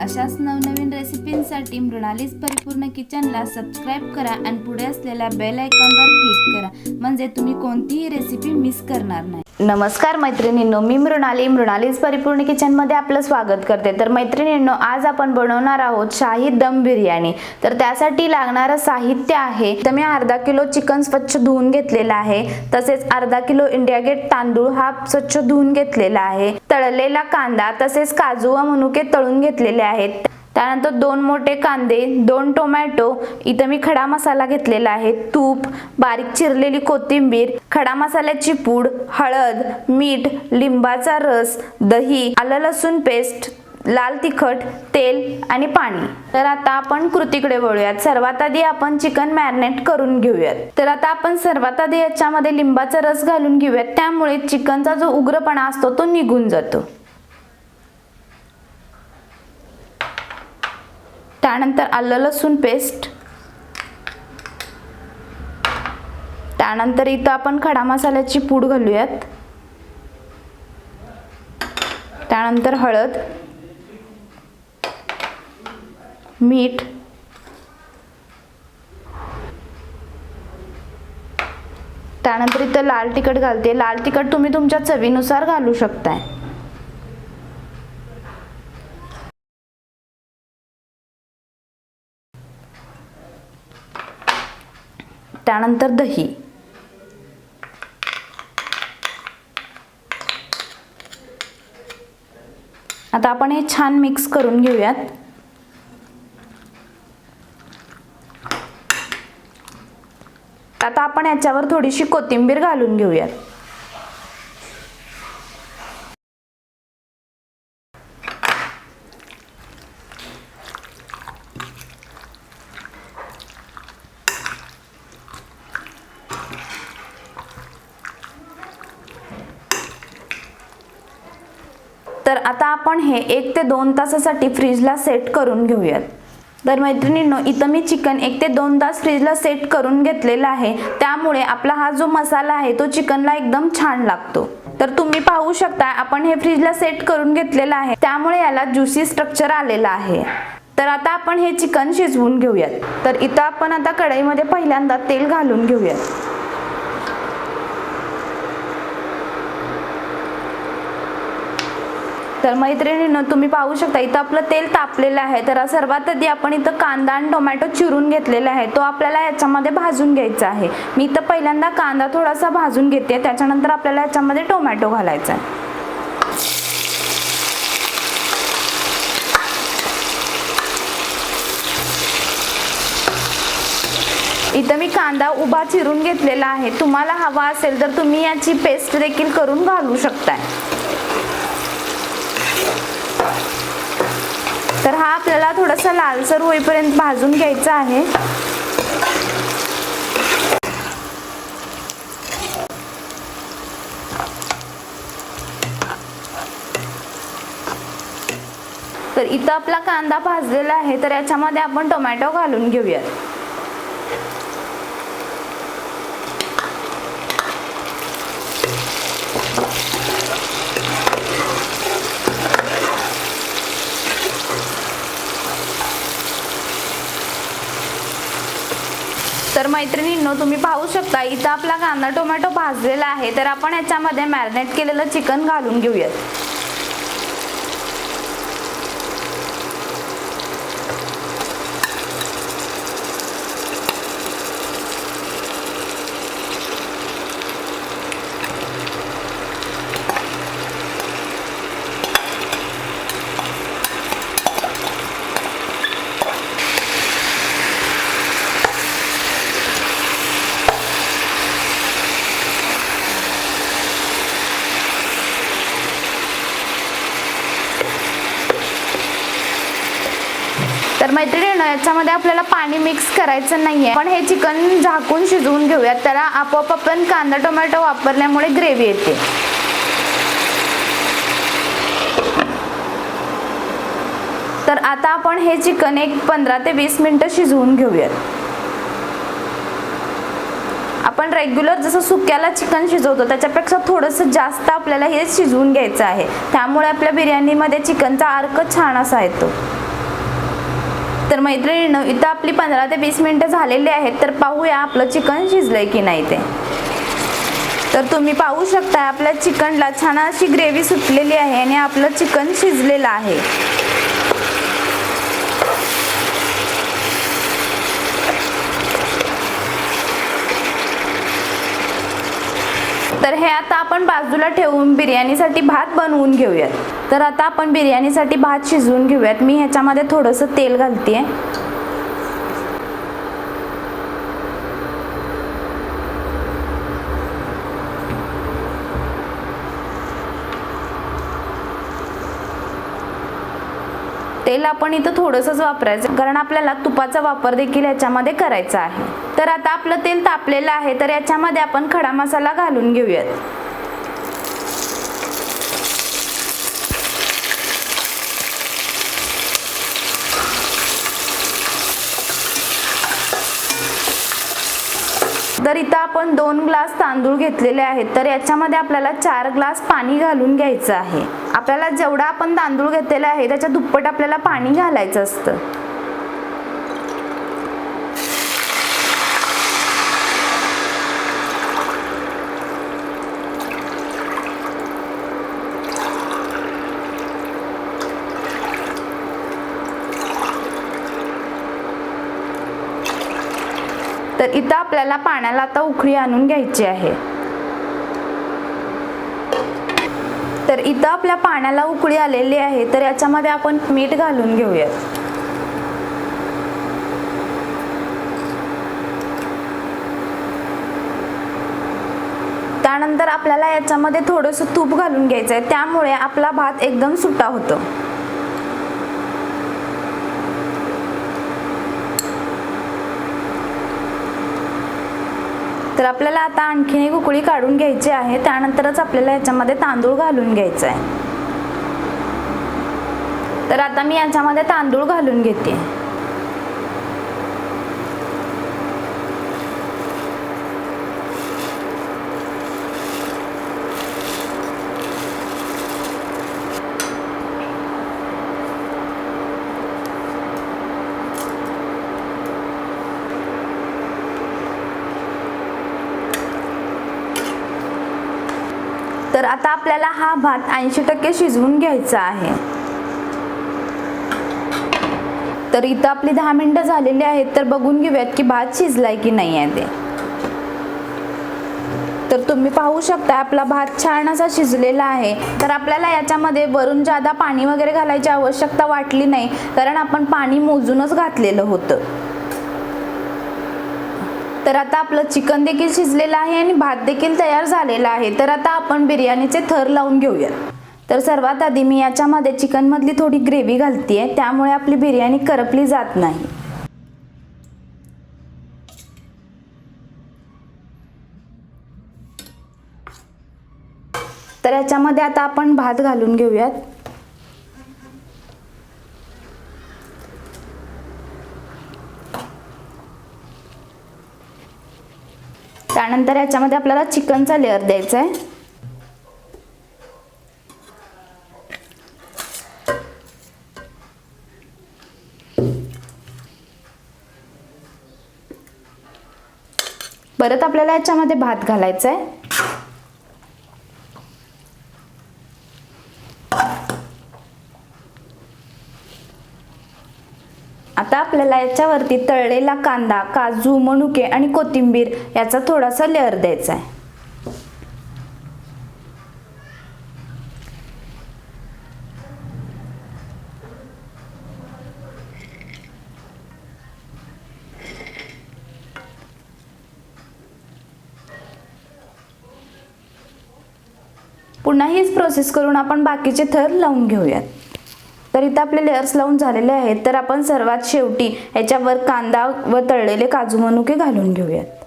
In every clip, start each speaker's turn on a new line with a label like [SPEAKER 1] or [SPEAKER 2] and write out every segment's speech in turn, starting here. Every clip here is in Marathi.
[SPEAKER 1] अशाच नवनवीन रेसिपींसाठी मृणालीस परिपूर्ण किचनला सबस्क्राईब करा आणि पुढे असलेल्या बेल आयकॉनवर क्लिक करा. म्हणजे तुम्ही कोणतीही रेसिपी मिस करणार नाही. नमस्कार मैत्रिणींनो मी मृणाली. मृणालीस परिपूर्ण किचनमध्ये आपलं स्वागत करते. तर मैत्रिणींनो आज आपण बनवणार आहोत शाही दम बिर्याणी. तर त्यासाठी लागणारं साहित्य आहे. तर मी अर्धा किलो चिकन स्वच्छ धुवून घेतलेला आहे. तसेच अर्धा किलो इंडिया गेट तांदूळ हा स्वच्छ धुवून घेतलेला आहे. तळलेला कांदा तसेच काजू व मनुके तळून घेतलेले आहेत. त्यानंतर दोन मोठे कांदे दोन टोमॅटो इथं मी खडा मसाला घेतलेला आहे तूप बारीक चिरलेली कोथिंबीर खडा मसाल्याची पूड हळद मीठ लिंबाचा रस दही आलं लसूण पेस्ट लाल तिखट तेल आणि पाणी. तर आता आपण कृतीकडे वळूयात. सर्वात आधी आपण चिकन मॅरिनेट करून घेऊयात. तर आता आपण सर्वात आधी याच्यामध्ये लिंबाचा रस घालून घेऊयात. त्यामुळे चिकनचा जो उग्रपणा असतो तो निघून जातो. त्यानंतर आलं लसूण पेस्ट त्यानंतर इथं आपण खडा मसाल्याची पूड घालूयात. त्यानंतर हळद. मीठ. त्यानंतर इथं लाल तिखट घालते. लाल तिखट तुम्ही तुमच्या चवीनुसार घालू शकताय. त्यानंतर दही. आता आपण हे छान मिक्स करून घेऊयात. आता आपण याच्यावर थोडीशी कोथिंबीर घालून घेऊयात. तर आता आपण हे एक ते दोन तासासाठी फ्रीजला सेट करून घेऊयात. तर मैत्रिणींनो इथं मी चिकन एक ते दोन तास फ्रीजला सेट करून घेतलेला आहे. त्यामुळे आपला हा जो मसाला आहे तो चिकनला एकदम छान लागतो. तर तुम्ही पाहू शकता आपण हे फ्रीजला सेट करून घेतलेलं आहे. त्यामुळे याला ज्युसी स्ट्रक्चर आलेलं आहे. तर आता आपण हे चिकन शिजवून घेऊयात. तर इथं आपण आता कढईमध्ये पहिल्यांदा तेल घालून घेऊयात. तर मैत्रिणीनं तुम्ही पाहू शकता इथं आपलं तेल तापलेलं आहे. तर सर्वात आधी आपण इथं कांदा आणि टोमॅटो चिरून घेतलेला आहे. तो आपल्याला याच्यामध्ये भाजून घ्यायचा आहे. मी इथं पहिल्यांदा कांदा थोडासा भाजून घेते. त्याच्यानंतर आपल्याला याच्यामध्ये टोमॅटो घालायचा आहे. इथं मी कांदा उभा चिरून घेतलेला आहे. तुम्हाला हवा असेल तर तुम्ही याची पेस्ट देखील करून घालू शकताय. तर हा आपल्याला थोडासा लालसर होईपर्यंत भाजून घ्यायचा आहे. तर इथं आपला कांदा भाजलेला आहे तर याच्यामध्ये आपण टोमॅटो घालून घेऊयात. तर मैत्रिणींनो तुम्ही पाहू शकता इथं आपला कांदा टोमॅटो भाजलेला आहे. तर आपण याच्यामध्ये मॅरिनेट केलेलं चिकन घालून घेऊयात. मैत्रिणीनं याच्यामध्ये आपल्याला पाणी मिक्स करायचं नाहीये. पण हे चिकन झाकून शिजवून घेऊयात. त्याला आपोआप आपण कांदा टोमॅटो वापरल्यामुळे ग्रेव्ही येते. तर आता आपण हे चिकन एक पंधरा ते वीस मिनिटं शिजवून घेऊयात. आपण रेग्युलर जसं सुक्याला चिकन शिजवतो त्याच्यापेक्षा थोडंसं जास्त आपल्याला हे शिजवून घ्यायचं आहे. त्यामुळे आपल्या बिर्याणीमध्ये चिकनचा अर्क छान असा येतो. तर मैत्रिणीनं इथं आपली पंधरा ते वीस मिनटं झालेली आहेत तर पाहूया आपलं चिकन शिजलंय की नाही ते. तर तुम्ही पाहू शकता आपल्या चिकनला छान अशी ग्रेव्ही सुटलेली आहे आणि आपलं चिकन शिजलेलं आहे. तर हे आता आपण बाजूला ठेवून बिर्याणीसाठी भात बनवून घेऊयात. तर आता आपण बिर्याणीसाठी भात शिजवून घेऊयात. मी ह्याच्यामध्ये थोडंसं तेल घालते तेल आपण इथं थोडंसंच वापरायचं कारण आपल्याला तुपाचा वापर देखील ह्याच्यामध्ये करायचा आहे. तर आता आपलं तेल तापलेलं आहे तर याच्यामध्ये आपण खडा मसाला घालून घेऊयात. तर इथं आपण दोन ग्लास तांदूळ घेतलेले आहेत तर याच्यामध्ये आपल्याला चार ग्लास पाणी घालून घ्यायचं आहे. आपल्याला जेवढा आपण तांदूळ घेतलेला आहे त्याच्या दुप्पट आपल्याला पाणी घालायचं असतं. तर इथं आपल्याला पाण्याला आता उकळी आणून घ्यायची आहे. तर इथं आपल्या पाण्याला उकळी आलेली आहे तर याच्यामध्ये आपण मीठ घालून घेऊयात. त्यानंतर आपल्याला याच्यामध्ये थोडंसं तूप घालून घ्यायचं आहे त्यामुळे आपला भात एकदम सुट्टा होतो. तर आपल्याला आता आणखीन एक उकळी काढून घ्यायची आहे. त्यानंतरच आपल्याला याच्यामध्ये तांदूळ घालून घ्यायचा आहे. तर आता मी याच्यामध्ये तांदूळ घालून घेते. तर आता आपल्याला हा भात ऐंशी टक्के शिजवून घ्यायचा आहे. तर इथं आपली दहा मिनिटं झालेली आहेत तर बघून घेऊयात की भात शिजलाय की नाही आहे ते. तर तुम्ही पाहू शकता आपला भात छान असा शिजलेला आहे. तर आपल्याला याच्यामध्ये वरून जादा पाणी वगैरे घालायची आवश्यकता वाटली नाही कारण आपण पाणी मोजूनच घातलेलं होतं. तर आता आपलं चिकन देखील शिजलेलं आहे आणि भात देखील तयार झालेला आहे. तर आता आपण बिर्याणीचे थर लावून घेऊयात. तर सर्वात आधी मी याच्यामध्ये चिकनमधली थोडी ग्रेव्ही घालते त्यामुळे आपली बिर्याणी करपली जात नाही. तर याच्यामध्ये आता आपण भात घालून घेऊयात. त्यानंतर याच्यामध्ये आपल्याला चिकनचा लेअर द्यायचा आहे परत आपल्याला याच्यामध्ये भात घालायचा आहे आता आपल्याला याच्यावरती तळलेला कांदा काजू मनुके आणि कोथिंबीर याचा थोडासा लेअर द्यायचा आहे. पुन्हा हीच प्रोसेस करून आपण बाकीचे थर लावून घेऊयात. तर इथं आपले लेअर्स लावून झालेले आहेत. तर आपण सर्वात शेवटी याच्यावर कांदा व तळलेले काजू मनुके घालून घेऊयात.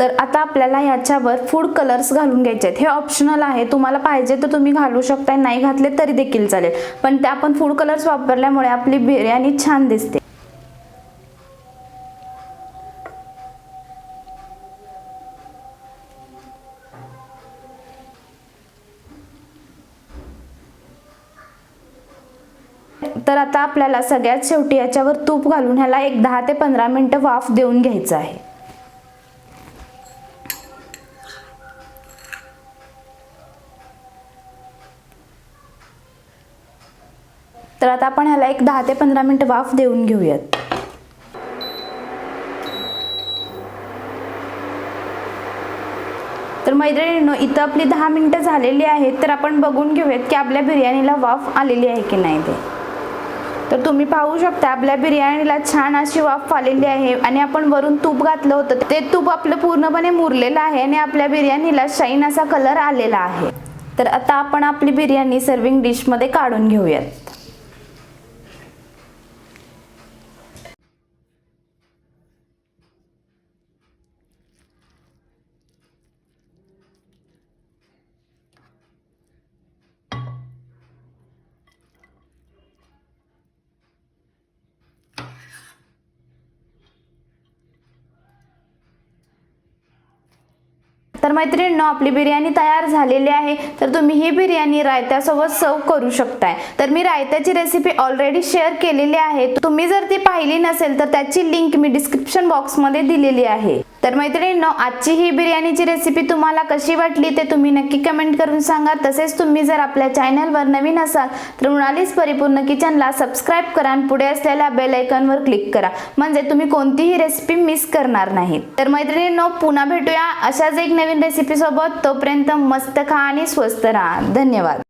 [SPEAKER 1] तर आता आपल्याला याच्यावर फूड कलर्स घालून घ्यायचे आहेत. हे ऑप्शनल आहे. तुम्हाला पाहिजे तर तुम्ही घालू शकताय. नाही घातले तरी देखील चालेल. पण ते आपण फूड कलर्स वापरल्यामुळे आपली बिर्याणी छान दिसते. तर आता आपल्याला सगळ्यात शेवटी याच्यावर तूप घालून ह्याला एक दहा ते पंधरा मिनटं वाफ देऊन घ्यायचं आहे. तर आता आपण ह्याला एक दहा ते पंधरा मिनटं वाफ देऊन घेऊयात. तर मैत्रिणींनो इथं आपली दहा मिनटं झालेली आहेत तर आपण बघून घेऊयात की आपल्या बिर्याणीला वाफ आलेली आहे की नाही ते. तर तुम्ही पाहू शकता आपल्या बिर्याणीला छान अशी वाफ आलेली आहे आणि आपण वरून तूप घातलं होतं. ते तूप आपलं पूर्णपणे मुरलेलं आहे आणि आपल्या बिर्याणीला शाईन असा कलर आलेला आहे. तर आता आपण आपली बिर्याणी सर्विंग डिशमध्ये काढून घेऊयात. तर मैत्रिणींनो आपली बिर्याणी तयार झालेली आहे. तर तुम्ही ही बिर्याणी रायत्यासोबत सर्व करू शकताय. तर मी रायत्याची रेसिपी ऑलरेडी शेअर केलेली आहे. तुम्ही जर ती पाहिली नसेल तर त्याची लिंक मी डिस्क्रिप्शन बॉक्समध्ये दिलेली आहे. तर मैत्रिणींनो आजची ही बिर्याणीची रेसिपी तुम्हाला कशी वाटली ते तुम्ही नक्की कमेंट करून सांगा. तसेच तुम्ही जर आपल्या चॅनलवर नवीन असाल तर मृणालीस परिपूर्ण किचनला सबस्क्राईब करा आणि पुढे असलेल्या बेल आयकॉनवर क्लिक करा. म्हणजे तुम्ही कोणतीही रेसिपी मिस करणार नाहीत. तर मैत्रिणींनो पुन्हा भेटूया अशाच एक नवीन रेसिपीसोबत तोपर्यंत मस्त खा आणि स्वस्त राहा. धन्यवाद.